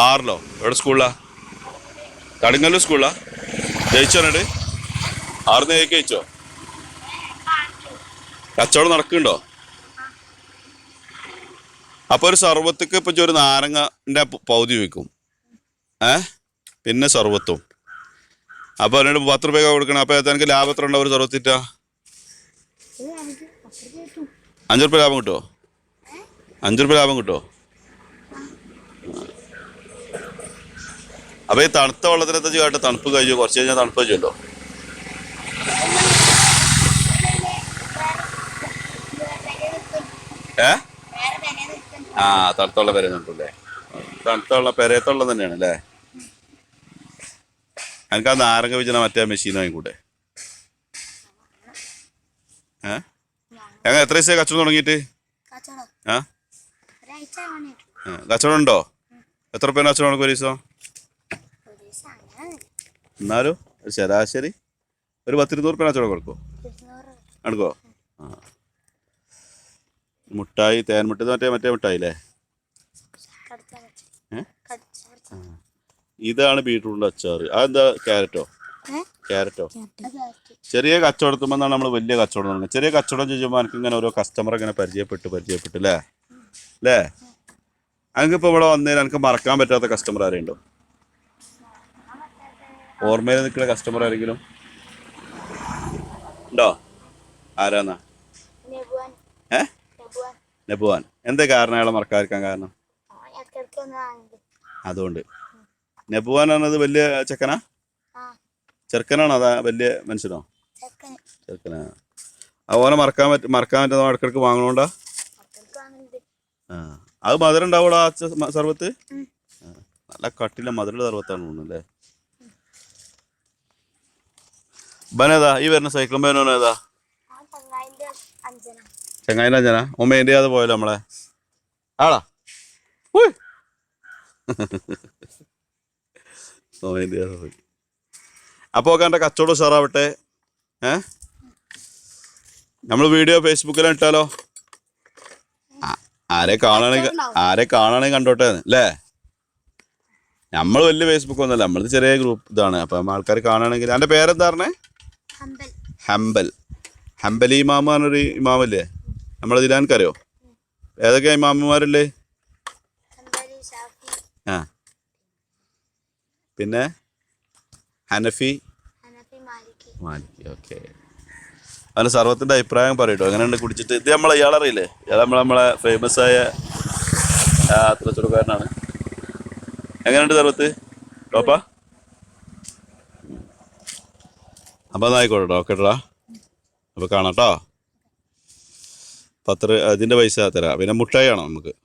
ആറിലോ? എവിടെ സ്കൂളിലാ? കടുങ്ങല്ലൂർ സ്കൂളിലാ? ജയിച്ചോ എന്നിട്ട്? ആറിന്ന് ജയിക്ക് ജയിച്ചോ? കച്ചവടം നടക്കുന്നുണ്ടോ? അപ്പൊ ഒരു സർവത്തേക്ക് ഇപ്പൊ ഒരു നാരങ്ങന്റെ പൗതി വെക്കും ഏ? പിന്നെ സർവത്തും അപ്പൊ അതിനോട് പത്ത് രൂപ കൊടുക്കണം. അപ്പൊ എനിക്ക് ലാഭം എത്ര ഉണ്ടാവും ഒരു സർവത്തിറ്റ അഞ്ചു റുപ്യ ലാഭം കിട്ടുമോ അഞ്ചു റുപ്യ ലാഭം കിട്ടുമോ അപ്പൊ ഈ തണുത്ത വെള്ളത്തിനെത്ത കേട്ടോ തണുപ്പ് കഴിച്ചു കുറച്ച് കഴിഞ്ഞാൽ തണുപ്പ് കഴിച്ചല്ലോ ഏ? ആ തണുത്ത വെള്ളം പെരുന്നുണ്ടല്ലേ. തണുത്ത വെള്ളം പെരയത്തുള്ള തന്നെയാണ് അല്ലേ? എനിക്ക് ആ നാരങ്ങ വെച്ചാൽ മറ്റേ മെഷീൻ വാങ്ങിക്കൂടെ? ഏ? ഞങ്ങൾ എത്ര ദിവസമായി കച്ചവടം തുടങ്ങിയിട്ട്? ആ? കച്ചവടം ഉണ്ടോ? എത്ര പേര് കച്ചവടം ഒരു ദിവസം? എന്നാലും ഒരു ശരാശരി ഒരു പത്തിരുന്നൂറ് രൂപ കച്ചവടം കൊടുക്കോ എടുക്കോ ആ. മുട്ടായി തേൻ മുട്ട മറ്റേ മറ്റേ മുട്ടായി അല്ലേ ഇതാണ് ബീട്രൂട്ടിന്റെ അച്ചാർ അതെന്താ ക്യാരറ്റോ? ക്യാരറ്റോ? ചെറിയ കച്ചവടത്തുമ്പോഴാണ് നമ്മൾ വലിയ കച്ചവടം തുടങ്ങുന്നത്. ചെറിയ കച്ചവടം ചെയ്യുമ്പോൾ എനിക്ക് ഇങ്ങനെ ഓരോ കസ്റ്റമർ ഇങ്ങനെ പരിചയപ്പെട്ട് പരിചയപ്പെട്ട് അല്ലേ? അല്ലേ? എനിക്കിപ്പോൾ ഇവിടെ വന്നതിൽ എനിക്ക് മറക്കാൻ പറ്റാത്ത കസ്റ്റമർ ആരെയുണ്ടോ? ഓർമ്മയിൽ നിൽക്കുന്ന കസ്റ്റമർ ആരെങ്കിലും? ഉണ്ടോ? ആരാന്നാ? ഏ? നെബുവാൻ. എന്താ കാരണം അയാളെ മറക്കാതിരിക്കാൻ കാരണം? അതുകൊണ്ട്. നബുവാൻ എന്നത് വലിയ ചെക്കനാ? ചെറുക്കനാണോ അതാ വലിയ മനുഷ്യനോ? ചെറുക്കനാ. അതുപോലെ മറക്കാൻ പറ്റ മറക്കാൻ പറ്റുന്ന ഇടക്കിടക്ക് വാങ്ങണോണ്ടാ? ആ. അത് മധുരം ഉണ്ടാവൂടാ. ആ, നല്ല കട്ടില മധുരമുള്ള സർവത്താണ് തോന്നുന്നു അല്ലേ? ബനേതാ ഈ വരുന്ന സൈക്കിളും ബനോനോ ഏതാ? അഞ്ചന. ഉമ്മേന്റെ അത് പോയല്ലോ നമ്മളെ? ആടാ പോയി. ഒക്കെ എന്റെ കച്ചവടം ഉഷാറാവട്ടെ. ഏ? നമ്മൾ വീഡിയോ ഫേസ്ബുക്കിലും ഇട്ടാലോ? ആരെ കാണാണെങ്കിൽ ആരെ കാണാണെങ്കിൽ കണ്ടോട്ടെ അല്ലേ നമ്മൾ വലിയ ഫേസ്ബുക്ക് ഒന്നുമല്ല നമ്മളത് ചെറിയ ഗ്രൂപ്പ് ഇതാണ്. അപ്പം ആൾക്കാർ കാണുകയാണെങ്കിൽ എന്റെ പേരെന്താ പറഞ്ഞേ? ഹംബൽ. ഹംബൽ. ഇമാമ എന്നൊരു ഇമാമല്ലേ നമ്മളെ ദിലാൻക്കറിയോ? ഏതൊക്കെയാ ഇമാമന്മാരല്ലേ ഷാഫി. ആ. പിന്നെ? ഹനഫി? മാലിക്കി ഓക്കെ. അതിന് സർവത്തിന്റെ അഭിപ്രായം പറയട്ടോ. എങ്ങനെയുണ്ട് കുടിച്ചിട്ട്? ഇത് നമ്മളെ ഇയാളറിയില്ലേ? ഇയാൾ നമ്മളെ നമ്മളെ ഫേമസ് ആയ തൃശ്ശൂർക്കാരനാണ് എങ്ങനെയുണ്ട് സർവത്ത് ടോപ്പാ? അപ്പം എന്നായിക്കോട്ടെ ഓക്കേട്ടാ അപ്പോൾ കാണാം കേട്ടോ പത്ത് അതിന്റെ പൈസ തരാം. പിന്നെ മുട്ടായി ആണോ നമുക്ക്.